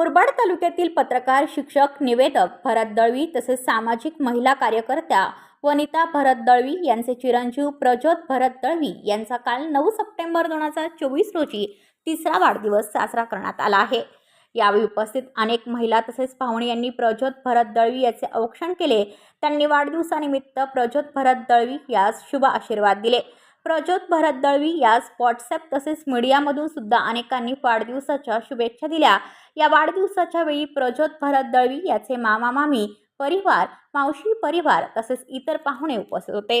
मुरबाड तालुक्यातील पत्रकार शिक्षक निवेदक भरत दळवी तसेच सामाजिक महिला कार्यकर्त्या वनिता भरत दळवी यांचे चिरंजीव प्रज्योत भरत दळवी यांचा काल नऊ सप्टेंबर दोन हजार चोवीस रोजी तिसरा वाढदिवस साजरा करण्यात आला आहे. यावेळी उपस्थित अनेक महिला तसेच पाहुणे यांनी प्रज्योत भरत दळवी याचे औक्षण केले. त्यांनी वाढदिवसानिमित्त प्रज्योत भरत दळवी यास शुभ आशीर्वाद दिले. प्रज्योत भरत दळवी यास व्हॉट्सॲप तसेच मीडियामधून सुद्धा अनेकांनी वाढदिवसाच्या शुभेच्छा दिल्या. या वाढदिवसाच्या वेळी प्रज्योत भरत दळवी याचे मामा मामी परिवार मावशी परिवार तसेच इतर पाहुणे उपस्थित होते.